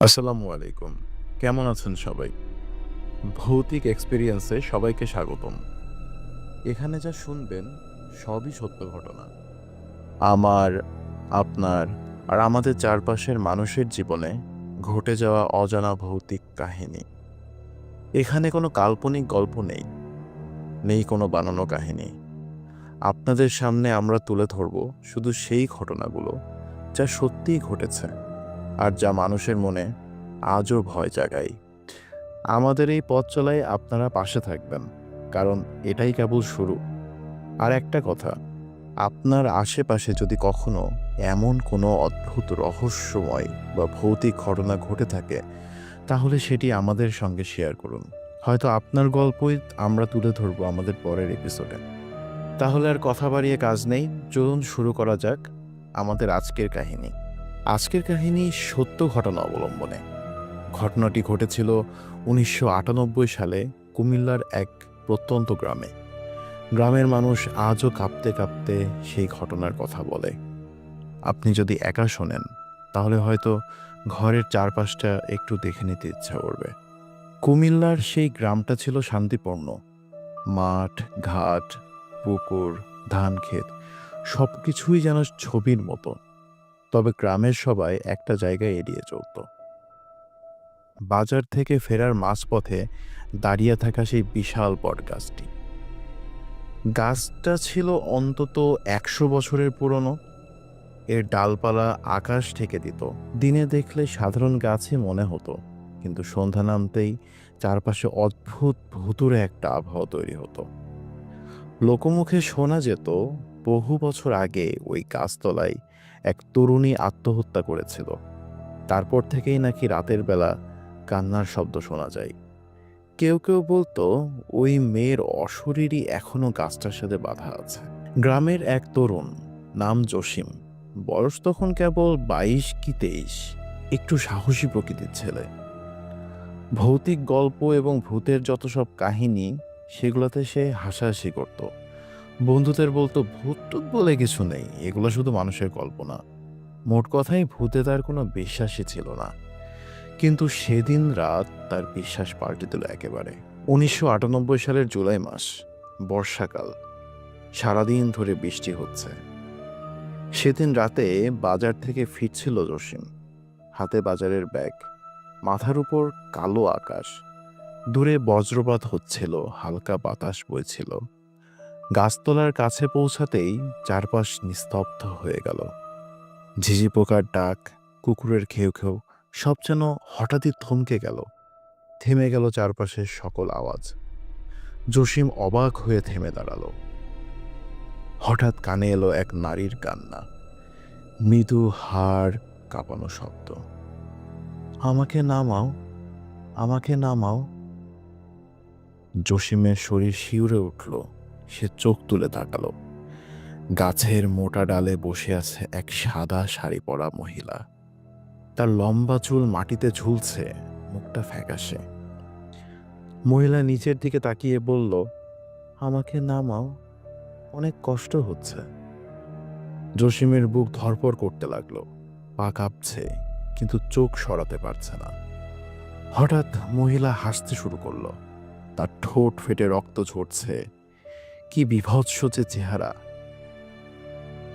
আসসালামু আলাইকুম। কেমন আছেন সবাই? ভৌতিক এক্সপিরিয়েন্সে সবাইকে স্বাগতম। এখানে যা শুনবেন সবই সত্য ঘটনা। আমার, আপনার আর আমাদের চারপাশের মানুষের জীবনে ঘটে যাওয়া অজানা ভৌতিক কাহিনী। এখানে কোনো কাল্পনিক গল্প নেই নেই কোনো বানানো কাহিনী। আপনাদের সামনে আমরা তুলে ধরব শুধু সেই ঘটনাগুলো যা সত্যিই ঘটেছে। আর যা মানুষের মনে আজও ভয় জাগায়। আমাদের এই পথ চলায় আপনারা পাশে থাকবেন, কারণ এটাই কেবল শুরু। আর একটা কথা, আপনার আশেপাশে যদি কখনো এমন কোনো অদ্ভুত রহস্যময় বা ভৌতিক ঘটনা ঘটে থাকে, তাহলে সেটি আমাদের সঙ্গে শেয়ার করুন। হয়তো আপনার গল্পই আমরা তুলে ধরবো আমাদের পরের এপিসোডে। তাহলে আর কথা বাড়িয়ে কাজ নেই, চলুন শুরু করা যাক আমাদের আজকের কাহিনী। আজকের কাহিনী সত্য ঘটনা অবলম্বনে। ঘটনাটি ঘটেছিল উনিশশো আটানব্বই সালে কুমিল্লার এক প্রত্যন্ত গ্রামে। গ্রামের মানুষ আজও কাঁপতে কাঁপতে সেই ঘটনার কথা বলে। আপনি যদি একা শোনেন, তাহলে হয়তো ঘরের চারপাশটা একটু দেখে নিতে ইচ্ছা করবে। কুমিল্লার সেই গ্রামটা ছিল শান্তিপূর্ণ। মাঠ, ঘাট, পুকুর ধান ক্ষেত সব কিছুই যেন ছবির মতো। তবে গ্রামের সবাই একটা জায়গায় এড়িয়ে চলত। বাজার থেকে ফেরার মাঝপথে দাঁড়িয়ে থাকা সেই বিশাল বট গাছটি গাছটা ছিল অন্তত একশো বছরের পুরনো। এর ডালপালা আকাশ থেকে দিত। দিনে দেখলে সাধারণ গাছই মনে হতো, কিন্তু সন্ধ্যা নামতেই চারপাশে অদ্ভুত ভুতুরে একটা আবহাওয়া তৈরি হতো। লোকমুখে শোনা যেত, বহু বছর আগে ওই গাছতলায় এক তরুণী আত্মহত্যা করেছিল। তারপর থেকেই নাকি রাতের বেলা কান্নার শব্দ শোনা যায়। কেউ কেউ বলতো, ওই মেয়ের অশরীরই এখনও গাছটার সাথে বাধা আছে। গ্রামের এক তরুণ, নাম জসিম, বয়স তখন কেবল বাইশ কি তেইশ, একটু সাহসী প্রকৃতির ছেলে। ভৌতিক গল্প এবং ভূতের যত সব কাহিনী, সেগুলোতে সে হাসাহাসি করতো। বন্ধুদের বলতো, ভূত টুত বলে কিছু নেই, এগুলো শুধু মানুষের কল্পনা। মোট কথাই, ভূতে তার কোনো বিশ্বাসই ছিল না। কিন্তু সেদিন রাত তার বিশ্বাস পাল্টে দিল একেবারে। উনিশশো আটানব্বই সালের জুলাই মাস, বর্ষাকাল। সারাদিন ধরে বৃষ্টি হচ্ছে। সেদিন রাতে বাজার থেকে ফিরছিল জসিম। হাতে বাজারের ব্যাগ। মাথার উপর কালো আকাশ। দূরে বজ্রপাত হচ্ছিল, হালকা বাতাস বইছিল। গাছতলার কাছে পৌঁছাতেই চারপাশ নিস্তব্ধ হয়ে গেল। ঝিঝি পোকার ডাক, কুকুরের খেউ খেউ, সব যেন হঠাৎই থমকে গেল। থেমে গেল চারপাশের সকল আওয়াজ। জসিম অবাক হয়ে থেমে দাঁড়াল। হঠাৎ কানে এলো এক নারীর কান্না। মৃদু হাড় কাঁপানো শব্দ। আমাকে নামাও আমাকে নামাও। জসিমের শরীর শিউরে উঠল। সে চোখ তুলে তাকালো। গাছের মোটা ডালে বসে আছে এক সাদা শাড়ি পরা মহিলা। তার লম্বা চুল মাটিতে ঝুলছে, মুখটা ফ্যাকাশে। মহিলা নিচের দিকে তাকিয়ে বলল, আমাকে নামাও, অনেক কষ্ট হচ্ছে। জসিমের বুক ধরপর করতে লাগল। পা কাঁপছে, কিন্তু চোখ সরাতে পারছে না। হঠাৎ মহিলা হাসতে শুরু করল। তার ঠোঁট ফেটে রক্ত ঝরছে কি বিভৎস যে চেহারা।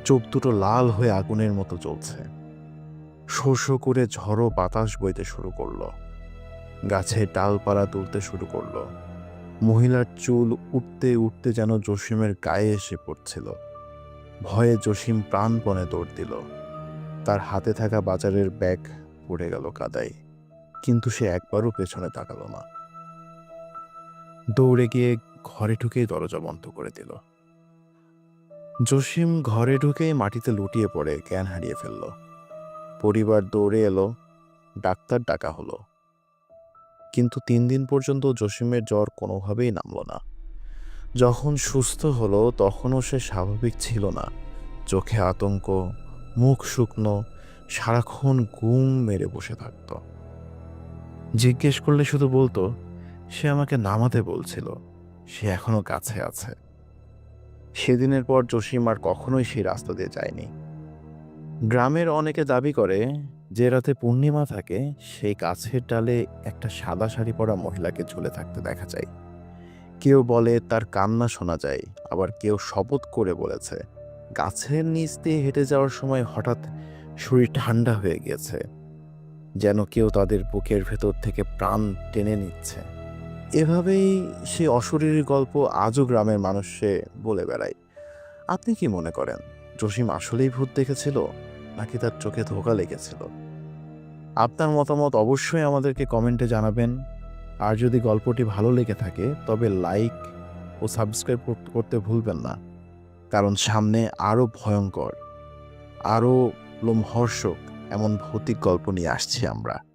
চোখ দুটো লাল হয়ে আগুনের মতো জ্বলছে। শো করে ঝড়ো বাতাস বইতে শুরু করল। গাছে ডালপালা তুলতে শুরু করল। মহিলার চুল উঠতে উঠতে যেন জসিমের গায়ে এসে পড়ছিল। ভয়ে জসিম প্রাণপণে দৌড় দিল। তার হাতে থাকা বাজারের ব্যাগ পড়ে গেল কাদায়, কিন্তু সে একবারও পেছনে তাকালো না। দৌড়ে গিয়ে ঘরে ঢুকেই দরজা বন্ধ করে দিল। জসিম ঘরে ঢুকেই মাটিতে লুটিয়ে পড়ে, জ্ঞান হারিয়ে ফেলল। পরিবার দৌড়ে এলো, ডাক্তার ডাকা হলো। কিন্তু তিন দিন পর্যন্ত জসিমের জ্বর কোনোভাবেই নামল না। যখন সুস্থ হলো, তখনও সে স্বাভাবিক ছিল না। চোখে আতঙ্ক, মুখ শুকনো, সারাক্ষণ ঘুম মেরে বসে থাকত। জিজ্ঞেস করলে শুধু বলতো, সে আমাকে নামাতে বলছিল। সে এখনও কাছে আছে। সেদিনের পর জসিম আর কখনোই সেই রাস্তা দিয়ে যায়নি। গ্রামের অনেকে দাবি করে, যে রাতে পূর্ণিমা থাকে, সেই গাছের ডালে একটা সাদা শাড়ি পরা মহিলাকে ঝুলে থাকতে দেখা যায়। কেউ বলে, তার কান্না শোনা যায়। আবার কেউ শপথ করে বলেছে, গাছের নিচ দিয়ে হেঁটে যাওয়ার সময় হঠাৎ শরীর ঠান্ডা হয়ে গিয়েছে, যেন কেউ তাদের বুকের ভেতর থেকে প্রাণ টেনে নিচ্ছে। এভাবেই সে অশরীরী গল্প আজও গ্রামের মানুষে বলে বেড়ায়। আপনি কি মনে করেন, জসিম আসলেই ভূত দেখেছিল, নাকি তার চোখে ধোকা লেগেছিল? আপনার মতামত অবশ্যই আমাদেরকে কমেন্টে জানাবেন। আর যদি গল্পটি ভালো লেগে থাকে, তবে লাইক ও সাবস্ক্রাইব করতে ভুলবেন না। কারণ সামনে আরও ভয়ঙ্কর, আরও লোমহর্ষক এমন ভৌতিক গল্প নিয়ে আসছি আমরা।